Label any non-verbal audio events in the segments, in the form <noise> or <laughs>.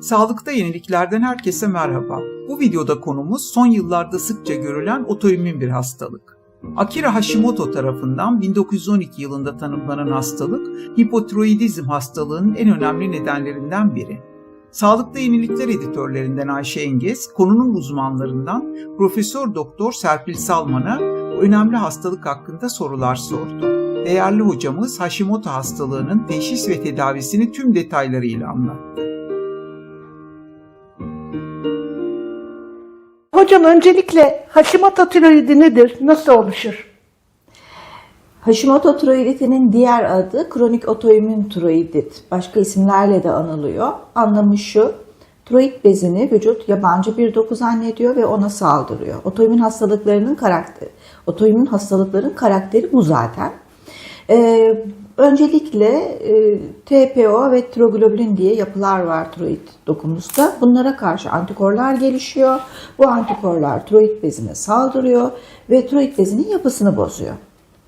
Sağlıkta yeniliklerden herkese merhaba. Bu videoda konumuz son yıllarda sıkça görülen otoimmün bir hastalık. Akira Hashimoto tarafından 1912 yılında tanımlanan hastalık, hipotiroidizm hastalığının en önemli nedenlerinden biri. Sağlıkta Yenilikler editörlerinden Ayşe Engez, konunun uzmanlarından Profesör Doktor Serpil Salman'a bu önemli hastalık hakkında sorular sordu. Değerli hocamız Hashimoto hastalığının teşhis ve tedavisini tüm detaylarıyla anlattı. Hocam öncelikle Hashimoto tiroidi nedir? Nasıl oluşur? Hashimoto tiroiditinin diğer adı kronik otoimmün tiroidit. Başka isimlerle de anılıyor. Anlamı şu, tiroid bezini vücut yabancı bir doku zannediyor ve ona saldırıyor. Otoimmün hastalıklarının karakteri, otoimmün hastalıkların karakteri bu zaten. Ee, öncelikle e, TPO ve tiroglobulin diye yapılar var tiroid dokumuzda. Bunlara karşı antikorlar gelişiyor. Bu antikorlar tiroid bezine saldırıyor ve tiroid bezinin yapısını bozuyor.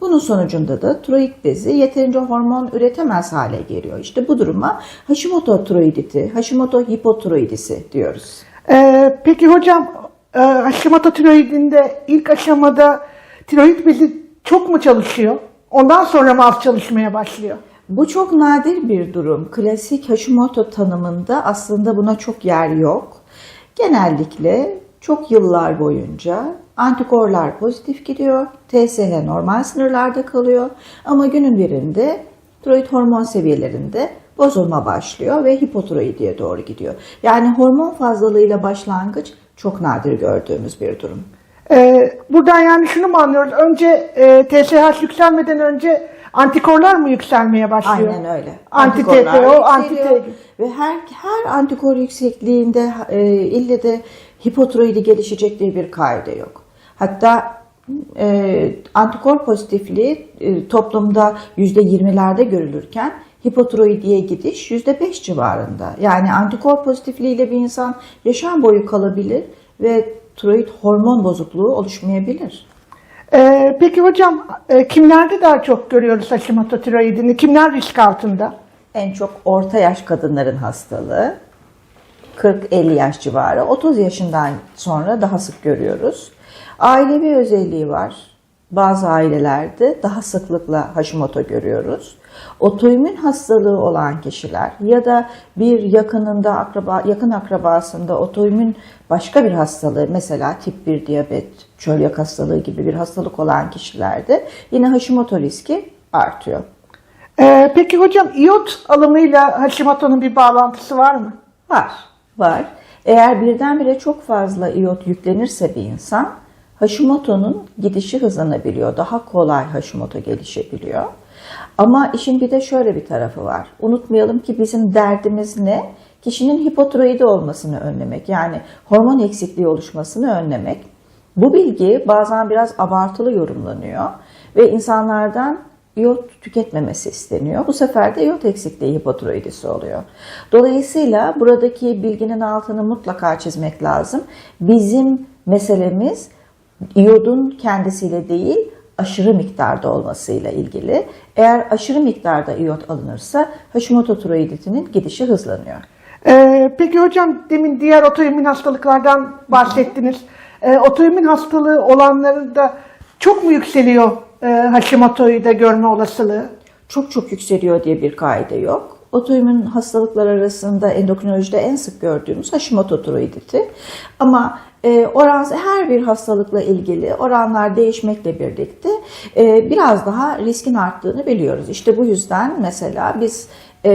Bunun sonucunda da tiroid bezi yeterince hormon üretemez hale geliyor. İşte bu duruma Hashimoto tiroiditi, Hashimoto hipotiroidisi diyoruz. Ee, peki hocam e, Hashimoto tiroidinde ilk aşamada tiroid bezi çok mu çalışıyor? Ondan sonra mı çalışmaya başlıyor? Bu çok nadir bir durum. Klasik Hashimoto tanımında aslında buna çok yer yok. Genellikle çok yıllar boyunca antikorlar pozitif gidiyor, TSH normal sınırlarda kalıyor ama günün birinde tiroid hormon seviyelerinde bozulma başlıyor ve hipotiroidiye doğru gidiyor. Yani hormon fazlalığıyla başlangıç çok nadir gördüğümüz bir durum. Ee, buradan yani şunu mu anlıyoruz? Önce e, TSH yükselmeden önce antikorlar mı yükselmeye başlıyor? Aynen öyle. Anti Antikorlar TPO, anti ve her her antikor yüksekliğinde e, ille de hipotiroidi gelişecek diye bir kaide yok. Hatta e, antikor pozitifliği e, toplumda %20'lerde görülürken hipotiroidiye gidiş %5 civarında. Yani antikor pozitifliğiyle bir insan yaşam boyu kalabilir ve tiroid hormon bozukluğu oluşmayabilir. Ee, peki hocam e, kimlerde daha çok görüyoruz Hashimoto tiroidini? Kimler risk altında? En çok orta yaş kadınların hastalığı. 40-50 yaş civarı. 30 yaşından sonra daha sık görüyoruz. Ailevi özelliği var. Bazı ailelerde daha sıklıkla Hashimoto görüyoruz. Otoimmün hastalığı olan kişiler ya da bir yakınında akraba, yakın akrabasında otoimmün başka bir hastalığı mesela tip 1 diyabet, çölyak hastalığı gibi bir hastalık olan kişilerde yine Hashimoto riski artıyor. Ee, peki hocam iot alımıyla Hashimoto'nun bir bağlantısı var mı? Var, var. Eğer birdenbire çok fazla iot yüklenirse bir insan Hashimoto'nun gidişi hızlanabiliyor. Daha kolay Hashimoto gelişebiliyor. Ama işin bir de şöyle bir tarafı var. Unutmayalım ki bizim derdimiz ne? Kişinin hipotiroidi olmasını önlemek. Yani hormon eksikliği oluşmasını önlemek. Bu bilgi bazen biraz abartılı yorumlanıyor ve insanlardan iot tüketmemesi isteniyor. Bu sefer de iot eksikliği hipotiroidisi oluyor. Dolayısıyla buradaki bilginin altını mutlaka çizmek lazım. Bizim meselemiz iyodun kendisiyle değil aşırı miktarda olmasıyla ilgili. Eğer aşırı miktarda iyot alınırsa Hashimoto tiroiditinin gidişi hızlanıyor. Ee, peki hocam demin diğer otoimmün hastalıklardan bahsettiniz. Ee, otoimmün hastalığı olanların da çok mu yükseliyor e, Hashimoto'yu da görme olasılığı? Çok çok yükseliyor diye bir kaide yok. Otoimmün hastalıklar arasında endokrinolojide en sık gördüğümüz Hashimoto tiroiditi. Ama e, oran her bir hastalıkla ilgili oranlar değişmekle birlikte e, biraz daha riskin arttığını biliyoruz. İşte bu yüzden mesela biz e,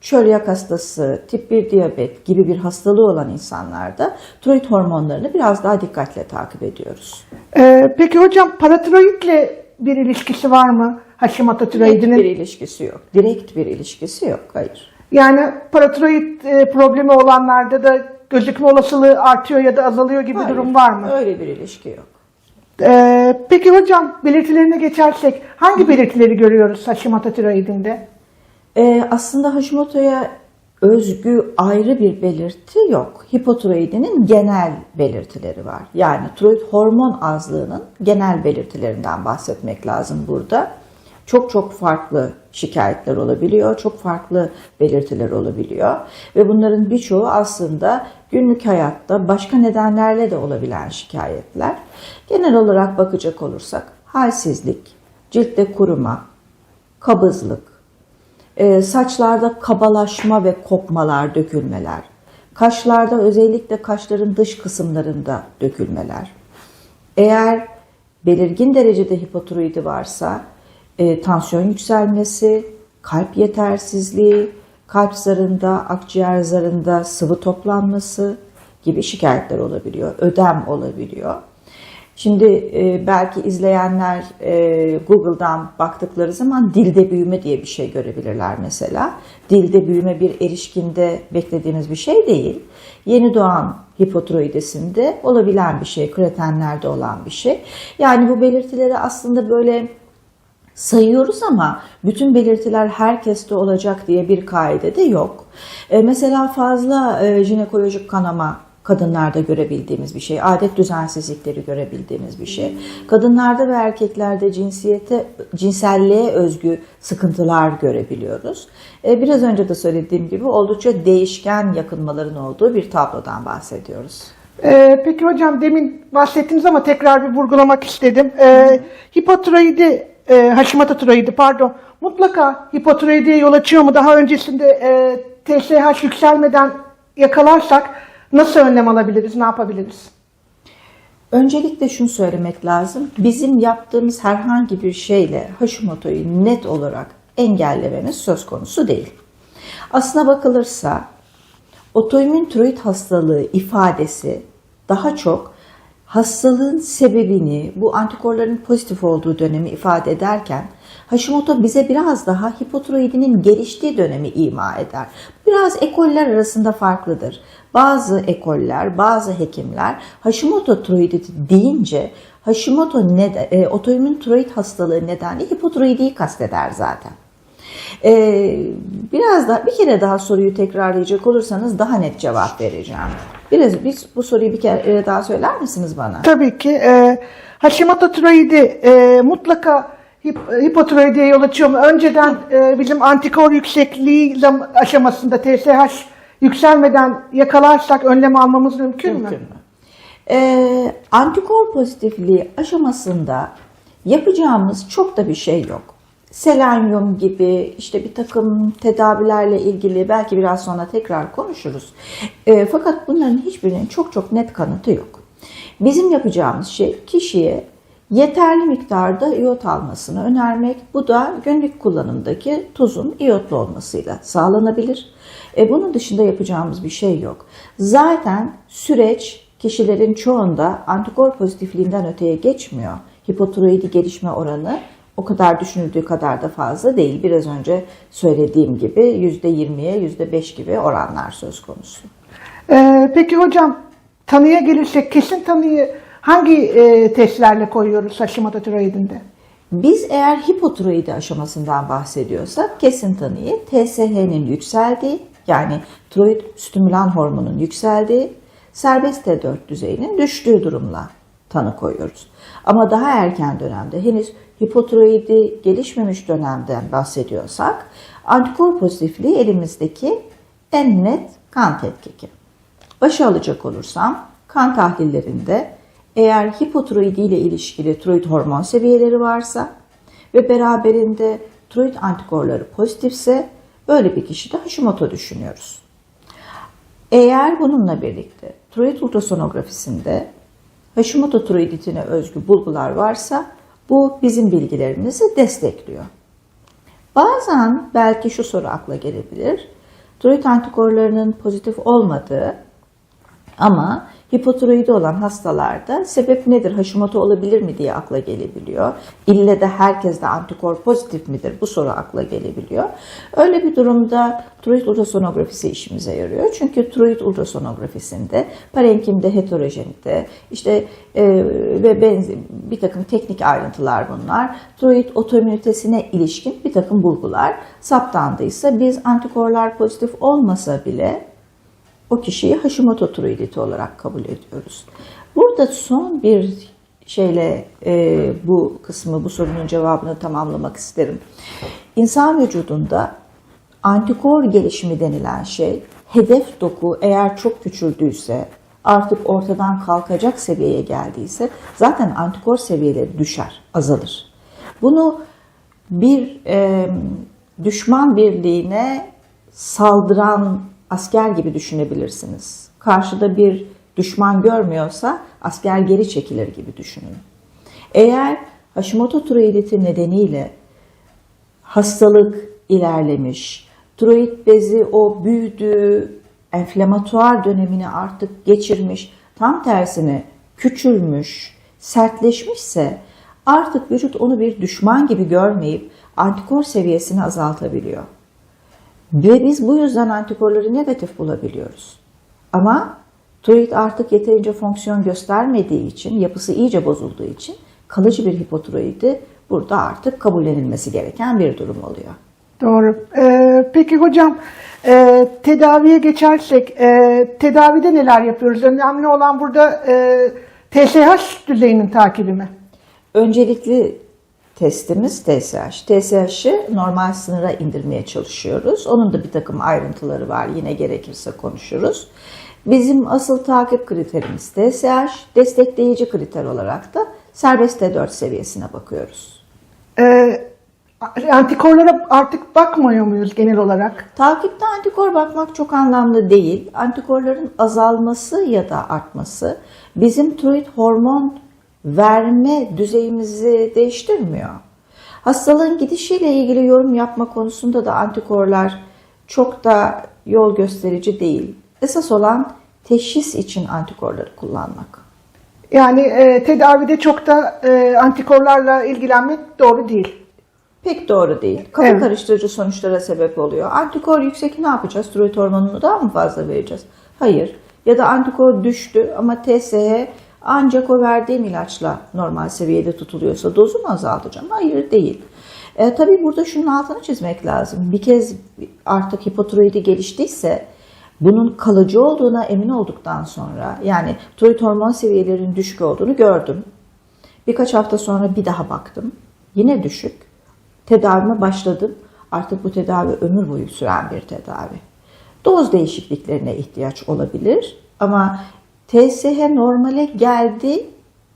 çölyak hastası, tip 1 diyabet gibi bir hastalığı olan insanlarda tiroid hormonlarını biraz daha dikkatle takip ediyoruz. Ee, peki hocam paratiroidle bir ilişkisi var mı Hashimoto Direkt bir ilişkisi yok. Direkt bir ilişkisi yok. Hayır. Yani paratiroid e, problemi olanlarda da gözükme olasılığı artıyor ya da azalıyor gibi Hayır, durum var mı? Öyle bir ilişki yok. Ee, peki hocam belirtilerine geçersek hangi belirtileri görüyoruz Hashimoto tiroidinde? Ee, aslında Hashimoto'ya özgü ayrı bir belirti yok. Hipotiroidinin genel belirtileri var. Yani tiroid hormon azlığının genel belirtilerinden bahsetmek lazım burada. çok çok farklı şikayetler olabiliyor, çok farklı belirtiler olabiliyor ve bunların birçoğu aslında günlük hayatta başka nedenlerle de olabilen şikayetler. Genel olarak bakacak olursak halsizlik, ciltte kuruma, kabızlık, e, saçlarda kabalaşma ve kopmalar, dökülmeler, kaşlarda özellikle kaşların dış kısımlarında dökülmeler. Eğer belirgin derecede hipotiroidi varsa e, tansiyon yükselmesi, kalp yetersizliği, kalp zarında, akciğer zarında sıvı toplanması gibi şikayetler olabiliyor. Ödem olabiliyor. Şimdi e, belki izleyenler e, Google'dan baktıkları zaman dilde büyüme diye bir şey görebilirler mesela. Dilde büyüme bir erişkinde beklediğimiz bir şey değil. Yeni doğan hipotiroidesinde olabilen bir şey, kretenlerde olan bir şey. Yani bu belirtileri aslında böyle sayıyoruz ama bütün belirtiler herkeste olacak diye bir kaide de yok. E, mesela fazla e, jinekolojik kanama kadınlarda görebildiğimiz bir şey, adet düzensizlikleri görebildiğimiz bir şey. Kadınlarda ve erkeklerde cinsiyete, cinselliğe özgü sıkıntılar görebiliyoruz. E, biraz önce de söylediğim gibi oldukça değişken yakınmaların olduğu bir tablodan bahsediyoruz. Ee, peki hocam demin bahsettiniz ama tekrar bir vurgulamak istedim. Ee, hipotiroidi, e, Hashimoto tiroidi pardon, mutlaka hipotiroidiye yol açıyor mu? Daha öncesinde e, TSH yükselmeden yakalarsak nasıl önlem alabiliriz, ne yapabiliriz? Öncelikle şunu söylemek lazım. Bizim yaptığımız herhangi bir şeyle Hashimoto'yu net olarak engellememiz söz konusu değil. Aslına bakılırsa otoimmün tiroid hastalığı ifadesi daha çok hastalığın sebebini bu antikorların pozitif olduğu dönemi ifade ederken Hashimoto bize biraz daha hipotiroidinin geliştiği dönemi ima eder. Biraz ekoller arasında farklıdır. Bazı ekoller, bazı hekimler Hashimoto tiroidi deyince Hashimoto neden, e, otoimmün tiroid hastalığı nedeniyle hipotiroidiyi kasteder zaten. Ee, biraz daha bir kere daha soruyu tekrarlayacak olursanız daha net cevap vereceğim. Biraz biz bu soruyu bir kere daha söyler misiniz bana? Tabii ki. E, Hashimoto tiroidi e, mutlaka hip, hipotiroidiye yol açıyor mu? Önceden e, bizim antikor yüksekliği aşamasında TSH yükselmeden yakalarsak önlem almamız mümkün, mü? Mümkün mü? Ee, antikor pozitifliği aşamasında yapacağımız çok da bir şey yok. Selenyum gibi işte bir takım tedavilerle ilgili belki biraz sonra tekrar konuşuruz. Ee, fakat bunların hiçbirinin çok çok net kanıtı yok. Bizim yapacağımız şey kişiye yeterli miktarda iyot almasını önermek. Bu da günlük kullanımdaki tuzun iyotlu olmasıyla sağlanabilir. E, bunun dışında yapacağımız bir şey yok. Zaten süreç kişilerin çoğunda antikor pozitifliğinden öteye geçmiyor. Hipotiroidi gelişme oranı o kadar düşünüldüğü kadar da fazla değil. Biraz önce söylediğim gibi %20'ye %5 gibi oranlar söz konusu. Ee, peki hocam tanıya gelirsek kesin tanıyı hangi e, testlerle koyuyoruz Hashimoto tiroidinde? Biz eğer hipotiroidi aşamasından bahsediyorsak kesin tanıyı TSH'nin yükseldiği yani tiroid stimülan hormonun yükseldiği serbest T4 düzeyinin düştüğü durumla tanı koyuyoruz. Ama daha erken dönemde henüz hipotiroidi gelişmemiş dönemden bahsediyorsak antikor pozitifliği elimizdeki en net kan tetkiki. Başa alacak olursam kan tahlillerinde eğer hipotiroidi ile ilişkili tiroid hormon seviyeleri varsa ve beraberinde tiroid antikorları pozitifse böyle bir kişide Hashimoto düşünüyoruz. Eğer bununla birlikte tiroid ultrasonografisinde Hashimoto tiroiditine özgü bulgular varsa bu bizim bilgilerimizi destekliyor. Bazen belki şu soru akla gelebilir. Tiroid antikorlarının pozitif olmadığı ama hipotiroidi olan hastalarda sebep nedir, Hashimoto olabilir mi diye akla gelebiliyor. İlle de herkeste antikor pozitif midir bu soru akla gelebiliyor. Öyle bir durumda tiroid ultrasonografisi işimize yarıyor. Çünkü tiroid ultrasonografisinde parenkimde heterojenite işte e, ve benzi, bir takım teknik ayrıntılar bunlar. Tiroid otoimmünitesine ilişkin bir takım bulgular saptandıysa biz antikorlar pozitif olmasa bile o kişiyi Hashimoto tiroiditi olarak kabul ediyoruz. Burada son bir şeyle e, bu kısmı, bu sorunun cevabını tamamlamak isterim. İnsan vücudunda antikor gelişimi denilen şey, hedef doku eğer çok küçüldüyse, artık ortadan kalkacak seviyeye geldiyse zaten antikor seviyeleri düşer, azalır. Bunu bir e, düşman birliğine saldıran asker gibi düşünebilirsiniz. Karşıda bir düşman görmüyorsa asker geri çekilir gibi düşünün. Eğer Hashimoto tiroiditi nedeniyle hastalık ilerlemiş, tiroid bezi o büyüdü, enflamatuar dönemini artık geçirmiş, tam tersine küçülmüş, sertleşmişse artık vücut onu bir düşman gibi görmeyip antikor seviyesini azaltabiliyor. Ve biz bu yüzden antikorları negatif bulabiliyoruz. Ama tiroid artık yeterince fonksiyon göstermediği için, yapısı iyice bozulduğu için kalıcı bir hipotiroidi burada artık kabullenilmesi gereken bir durum oluyor. Doğru. Ee, peki hocam e, tedaviye geçersek e, tedavide neler yapıyoruz? Önemli olan burada e, TSH düzeyinin takibi mi? Öncelikli testimiz TSH. TSH'ı normal sınıra indirmeye çalışıyoruz. Onun da bir takım ayrıntıları var. Yine gerekirse konuşuruz. Bizim asıl takip kriterimiz TSH. Destekleyici kriter olarak da serbest T4 seviyesine bakıyoruz. Ee, antikorlara artık bakmıyor muyuz genel olarak? Takipte antikor bakmak çok anlamlı değil. Antikorların azalması ya da artması bizim tiroid hormon verme düzeyimizi değiştirmiyor. Hastalığın gidişiyle ilgili yorum yapma konusunda da antikorlar çok da yol gösterici değil. Esas olan teşhis için antikorları kullanmak. Yani e, tedavide çok da e, antikorlarla ilgilenmek doğru değil. Pek doğru değil. Kafa Evet. karıştırıcı sonuçlara sebep oluyor. Antikor yüksek ne yapacağız? Tiroid hormonunu daha mı fazla vereceğiz? Hayır. Ya da antikor düştü ama TSH ancak o verdiğim ilaçla normal seviyede tutuluyorsa dozu mu azaltacağım? Hayır değil. E, tabii burada şunun altını çizmek lazım. Bir kez artık hipotiroidi geliştiyse bunun kalıcı olduğuna emin olduktan sonra yani tiroid hormon seviyelerinin düşük olduğunu gördüm. Birkaç hafta sonra bir daha baktım. Yine düşük. Tedavime başladım. Artık bu tedavi ömür boyu süren bir tedavi. Doz değişikliklerine ihtiyaç olabilir ama TSH normale geldi,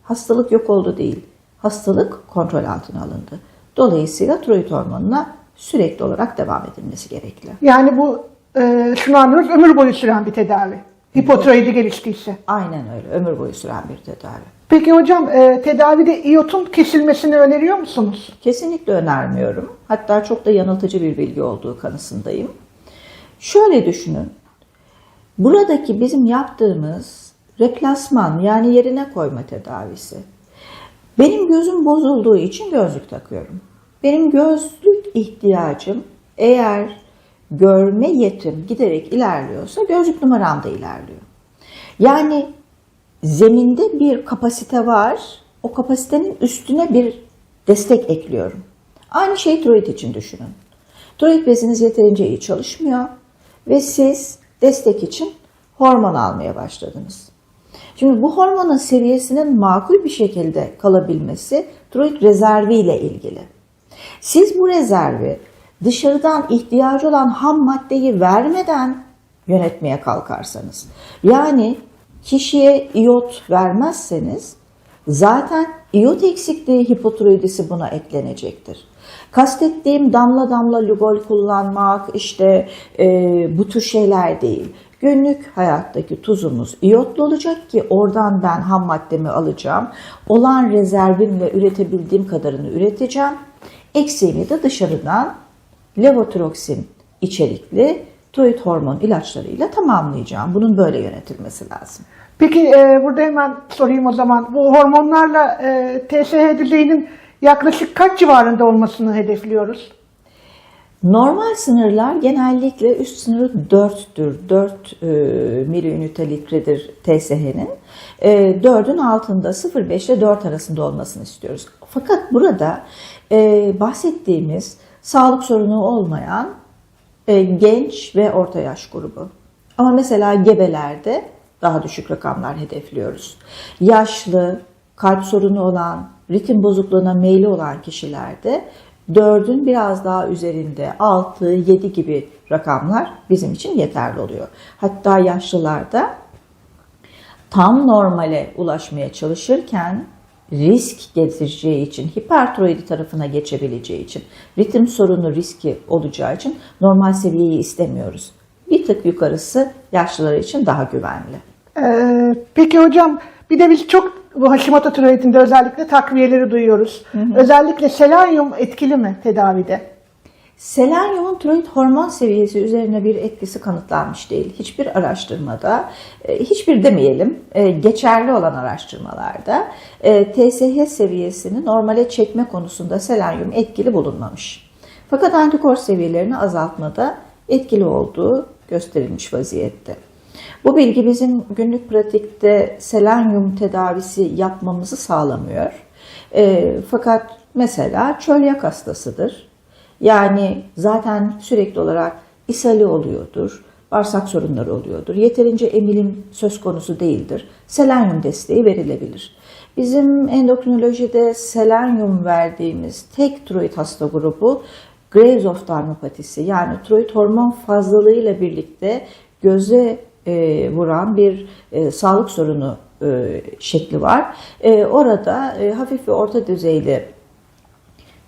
hastalık yok oldu değil. Hastalık kontrol altına alındı. Dolayısıyla tiroid hormonuna sürekli olarak devam edilmesi gerekli. Yani bu e, şunu anlıyoruz ömür boyu süren bir tedavi. Hipotiroidi geliştiyse. Aynen öyle, ömür boyu süren bir tedavi. Peki hocam e, tedavide iyotun kesilmesini öneriyor musunuz? Kesinlikle önermiyorum. Hatta çok da yanıltıcı bir bilgi olduğu kanısındayım. Şöyle düşünün. Buradaki bizim yaptığımız replasman yani yerine koyma tedavisi. Benim gözüm bozulduğu için gözlük takıyorum. Benim gözlük ihtiyacım eğer görme yetim giderek ilerliyorsa gözlük numaram da ilerliyor. Yani zeminde bir kapasite var. O kapasitenin üstüne bir destek ekliyorum. Aynı şey tiroid için düşünün. Tiroid beziniz yeterince iyi çalışmıyor ve siz destek için hormon almaya başladınız. Şimdi bu hormonun seviyesinin makul bir şekilde kalabilmesi tiroid rezervi ile ilgili. Siz bu rezervi dışarıdan ihtiyacı olan ham maddeyi vermeden yönetmeye kalkarsanız, yani kişiye iot vermezseniz zaten iot eksikliği hipotiroidisi buna eklenecektir. Kastettiğim damla damla lugol kullanmak işte e, bu tür şeyler değil. Günlük hayattaki tuzumuz iyotlu olacak ki oradan ben ham maddemi alacağım. Olan rezervimle üretebildiğim kadarını üreteceğim. Eksiğimi de dışarıdan levotiroksin içerikli tiroid hormon ilaçlarıyla tamamlayacağım. Bunun böyle yönetilmesi lazım. Peki e, burada hemen sorayım o zaman. Bu hormonlarla e, TSH düzeyinin yaklaşık kaç civarında olmasını hedefliyoruz? Normal sınırlar genellikle üst sınırı 4'tür. 4 e, miliünitalitredir TSH'nin. E, 4'ün altında 0,5 ile 4 arasında olmasını istiyoruz. Fakat burada e, bahsettiğimiz sağlık sorunu olmayan e, genç ve orta yaş grubu. Ama mesela gebelerde daha düşük rakamlar hedefliyoruz. Yaşlı, kalp sorunu olan, ritim bozukluğuna meyli olan kişilerde 4'ün biraz daha üzerinde 6, 7 gibi rakamlar bizim için yeterli oluyor. Hatta yaşlılarda tam normale ulaşmaya çalışırken risk getireceği için, hipertiroidi tarafına geçebileceği için, ritim sorunu riski olacağı için normal seviyeyi istemiyoruz. Bir tık yukarısı yaşlılar için daha güvenli. Ee, peki hocam bir de biz çok bu Hashimoto tiroidinde özellikle takviyeleri duyuyoruz. Özellikle selenyum etkili mi tedavide? Selenyumun tiroid hormon seviyesi üzerine bir etkisi kanıtlanmış değil. Hiçbir araştırmada, e, hiçbir demeyelim, e, geçerli olan araştırmalarda e, TSH seviyesini normale çekme konusunda selenyum etkili bulunmamış. Fakat antikor seviyelerini azaltmada etkili olduğu gösterilmiş vaziyette. Bu bilgi bizim günlük pratikte selenyum tedavisi yapmamızı sağlamıyor. E, fakat mesela çölyak hastasıdır. Yani zaten sürekli olarak ishali oluyordur, bağırsak sorunları oluyordur. Yeterince emilim söz konusu değildir. Selenyum desteği verilebilir. Bizim endokrinolojide selenyum verdiğimiz tek tiroid hasta grubu Graves oftalmopatisi yani tiroid hormon fazlalığıyla birlikte göze e, vuran bir e, sağlık sorunu e, şekli var. E, orada e, hafif ve orta düzeyli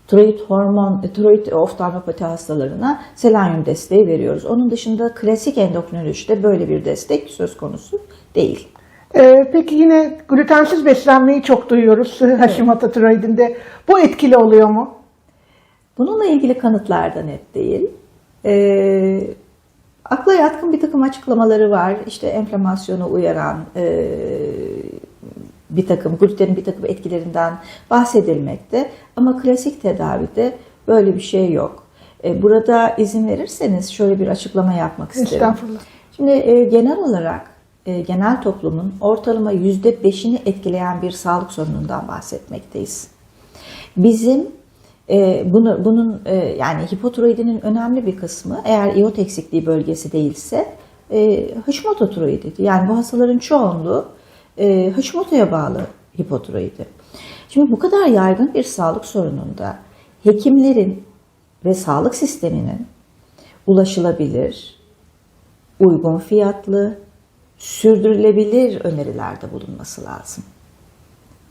tiroid hormon, tiroid oftalmopati hastalarına selenyum desteği veriyoruz. Onun dışında klasik endokrinolojide böyle bir destek söz konusu değil. Ee, peki yine glutensiz beslenmeyi çok duyuyoruz <laughs> Hashimoto tiroidinde. Bu etkili oluyor mu? Bununla ilgili kanıtlar da net değil. Ee, akla yatkın bir takım açıklamaları var. İşte enflamasyonu uyaran e, bir takım glutenin bir takım etkilerinden bahsedilmekte. Ama klasik tedavide böyle bir şey yok. E, burada izin verirseniz şöyle bir açıklama yapmak isterim. Estağfurullah. Şimdi e, genel olarak e, genel toplumun ortalama yüzde beşini etkileyen bir sağlık sorunundan bahsetmekteyiz. Bizim bunu bunun e, yani hipotiroidinin önemli bir kısmı eğer iot eksikliği bölgesi değilse e, Hashimoto tiroididir. Yani bu hastaların çoğunluğu e, Hashimoto'ya bağlı hipotiroidi. Şimdi bu kadar yaygın bir sağlık sorununda hekimlerin ve sağlık sisteminin ulaşılabilir, uygun fiyatlı, sürdürülebilir önerilerde bulunması lazım.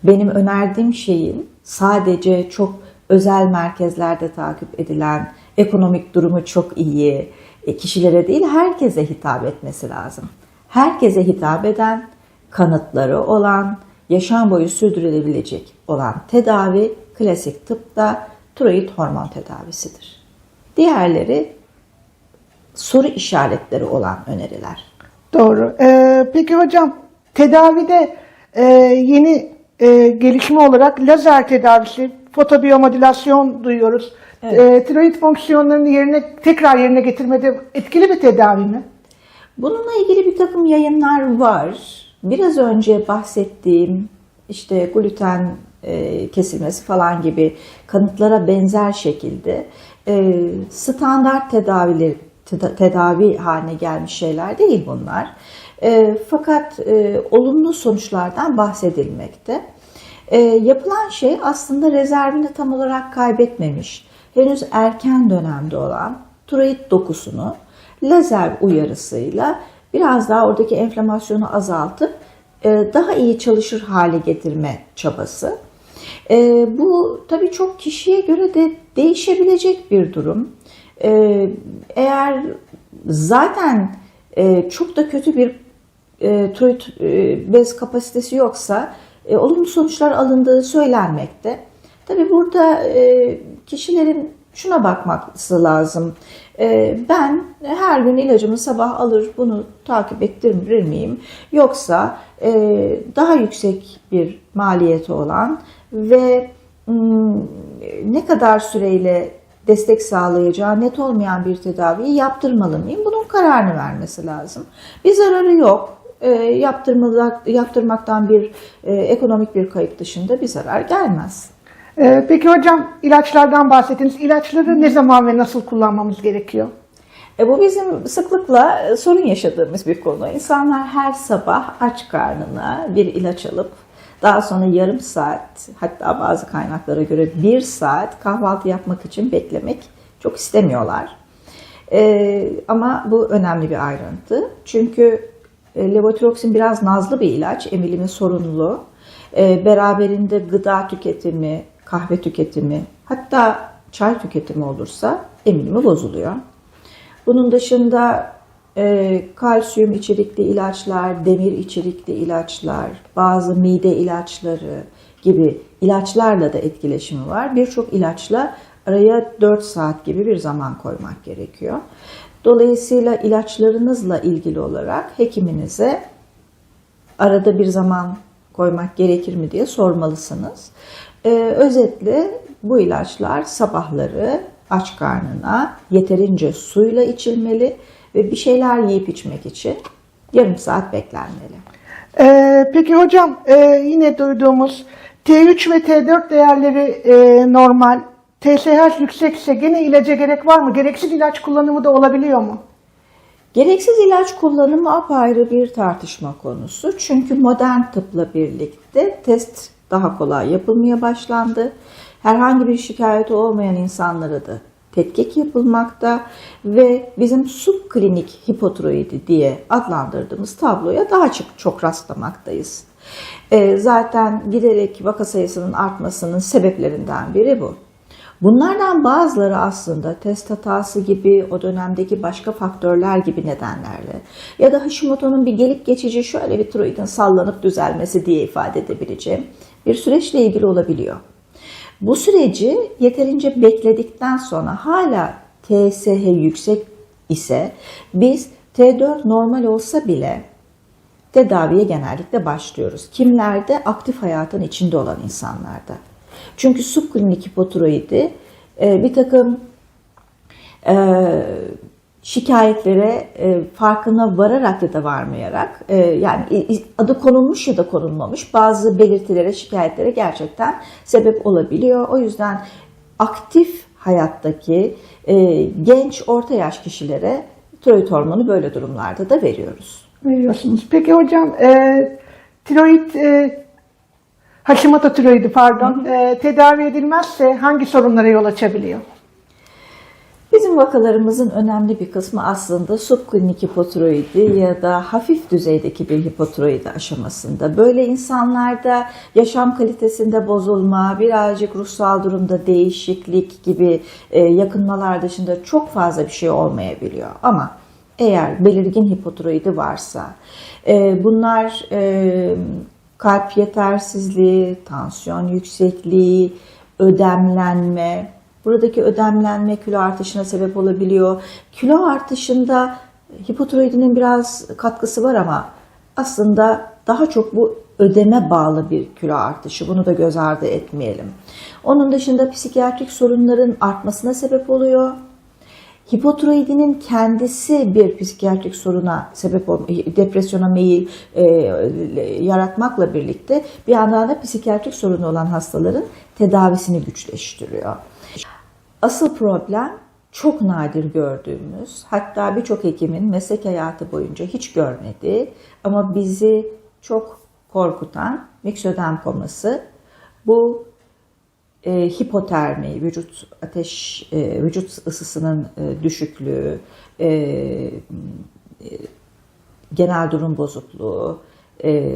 Benim önerdiğim şeyin sadece çok özel merkezlerde takip edilen, ekonomik durumu çok iyi e, kişilere değil herkese hitap etmesi lazım. Herkese hitap eden, kanıtları olan, yaşam boyu sürdürülebilecek olan tedavi klasik tıpta tiroid hormon tedavisidir. Diğerleri soru işaretleri olan öneriler. Doğru. Ee, peki hocam tedavide e, yeni e, gelişme olarak lazer tedavisi, fotobiyomodülasyon duyuyoruz. E, tiroid fonksiyonlarını yerine tekrar yerine getirmede etkili bir tedavi mi? Bununla ilgili bir takım yayınlar var. Biraz önce bahsettiğim işte gluten e, kesilmesi falan gibi kanıtlara benzer şekilde e, standart tedavileri teda- tedavi haline gelmiş şeyler değil bunlar. E, fakat e, olumlu sonuçlardan bahsedilmekte. E, yapılan şey aslında rezervini tam olarak kaybetmemiş, henüz erken dönemde olan tiroid dokusunu lazer uyarısıyla biraz daha oradaki enflamasyonu azaltıp e, daha iyi çalışır hale getirme çabası. E, bu tabii çok kişiye göre de değişebilecek bir durum. E, eğer zaten e, çok da kötü bir e, tiroid e, bez kapasitesi yoksa e, olumlu sonuçlar alındığı söylenmekte. Tabii burada e, kişilerin şuna bakması lazım. E, ben her gün ilacımı sabah alır bunu takip ettirir miyim? Yoksa e, daha yüksek bir maliyeti olan ve ne kadar süreyle destek sağlayacağı net olmayan bir tedaviyi yaptırmalı mıyım? Bunun kararını vermesi lazım. Bir zararı yok. E, yaptırmak, yaptırmaktan bir e, ekonomik bir kayıp dışında bir zarar gelmez. Ee, peki hocam ilaçlardan bahsettiniz. İlaçları ne zaman ve nasıl kullanmamız gerekiyor? E, bu bizim sıklıkla e, sorun yaşadığımız bir konu. İnsanlar her sabah aç karnına bir ilaç alıp Daha sonra yarım saat hatta bazı kaynaklara göre bir saat kahvaltı yapmak için beklemek çok istemiyorlar. Ee, ama bu önemli bir ayrıntı. Çünkü e, levotiroksin biraz nazlı bir ilaç, emilimi sorunlu. Ee, beraberinde gıda tüketimi, kahve tüketimi, hatta çay tüketimi olursa emilimi bozuluyor. Bunun dışında e, kalsiyum içerikli ilaçlar, demir içerikli ilaçlar, bazı mide ilaçları gibi ilaçlarla da etkileşimi var. Birçok ilaçla araya 4 saat gibi bir zaman koymak gerekiyor. Dolayısıyla ilaçlarınızla ilgili olarak hekiminize arada bir zaman koymak gerekir mi diye sormalısınız. Ee, özetle bu ilaçlar sabahları aç karnına yeterince suyla içilmeli ve bir şeyler yiyip içmek için yarım saat beklenmeli. Ee, peki hocam e, yine duyduğumuz T3 ve T4 değerleri e, normal, TSH yüksekse gene ilaca gerek var mı? Gereksiz ilaç kullanımı da olabiliyor mu? Gereksiz ilaç kullanımı apayrı bir tartışma konusu. Çünkü modern tıpla birlikte test daha kolay yapılmaya başlandı. Herhangi bir şikayeti olmayan insanlara da tetkik yapılmakta ve bizim subklinik hipotiroidi diye adlandırdığımız tabloya daha çok, çok rastlamaktayız. Ee, zaten giderek vaka sayısının artmasının sebeplerinden biri bu. Bunlardan bazıları aslında test hatası gibi, o dönemdeki başka faktörler gibi nedenlerle ya da Hashimoto'nun bir gelip geçici şöyle bir tiroidin sallanıp düzelmesi diye ifade edebileceğim bir süreçle ilgili olabiliyor. Bu süreci yeterince bekledikten sonra hala TSH yüksek ise biz T4 normal olsa bile tedaviye genellikle başlıyoruz. Kimlerde? Aktif hayatın içinde olan insanlarda. Çünkü subklinik hipotiroidi e, bir takım e, şikayetlere e, farkına vararak ya da varmayarak yani adı konulmuş ya da konulmamış bazı belirtilere, şikayetlere gerçekten sebep olabiliyor. O yüzden aktif hayattaki genç orta yaş kişilere tiroid hormonu böyle durumlarda da veriyoruz. Veriyorsunuz. Peki hocam e, tiroid, e, Hashimoto tiroidi pardon, e, tedavi edilmezse hangi sorunlara yol açabiliyor? Bizim vakalarımızın önemli bir kısmı aslında subklinik hipotiroidi ya da hafif düzeydeki bir hipotiroidi aşamasında. Böyle insanlarda yaşam kalitesinde bozulma, birazcık ruhsal durumda değişiklik gibi e, yakınmalar dışında çok fazla bir şey olmayabiliyor. Ama eğer belirgin hipotiroidi varsa, e, bunlar e, kalp yetersizliği, tansiyon yüksekliği, ödemlenme, Buradaki ödemlenme kilo artışına sebep olabiliyor. Kilo artışında hipotiroidinin biraz katkısı var ama aslında daha çok bu ödeme bağlı bir kilo artışı. Bunu da göz ardı etmeyelim. Onun dışında psikiyatrik sorunların artmasına sebep oluyor. Hipotiroidinin kendisi bir psikiyatrik soruna sebep ol, depresyona meyil e, yaratmakla birlikte bir yandan da psikiyatrik sorunu olan hastaların tedavisini güçleştiriyor. Asıl problem çok nadir gördüğümüz, hatta birçok hekimin meslek hayatı boyunca hiç görmediği ama bizi çok korkutan miksödem koması. Bu e, hipotermi, vücut ateş, e, vücut ısısının e, düşüklüğü, e, e, genel durum bozukluğu, e,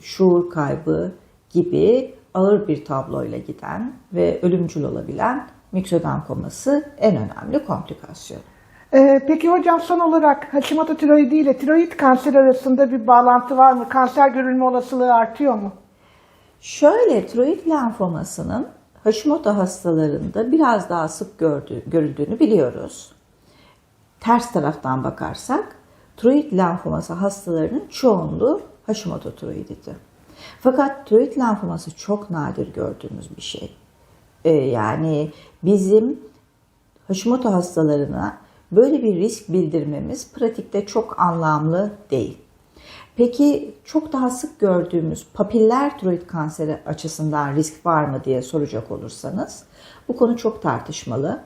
şuur kaybı gibi ağır bir tabloyla giden ve ölümcül olabilen miksödem koması en önemli komplikasyon. E, peki hocam son olarak Hashimoto tiroidi ile tiroid kanseri arasında bir bağlantı var mı? Kanser görülme olasılığı artıyor mu? Şöyle tiroid lenfomasının Hashimoto hastalarında biraz daha sık gördüğü, görüldüğünü biliyoruz. Ters taraftan bakarsak tiroid lenfoması hastalarının çoğunluğu Hashimoto tiroididir. Fakat tiroid lenfoması çok nadir gördüğümüz bir şey. Ee, yani bizim Hashimoto hastalarına böyle bir risk bildirmemiz pratikte çok anlamlı değil. Peki çok daha sık gördüğümüz papiller tiroid kanseri açısından risk var mı diye soracak olursanız bu konu çok tartışmalı.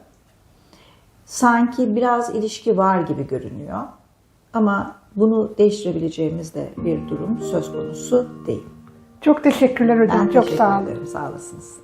Sanki biraz ilişki var gibi görünüyor ama bunu değiştirebileceğimiz de bir durum söz konusu değil. Çok teşekkürler hocam. Ben çok teşekkür sağ olun. ederim. Sağ olasınız.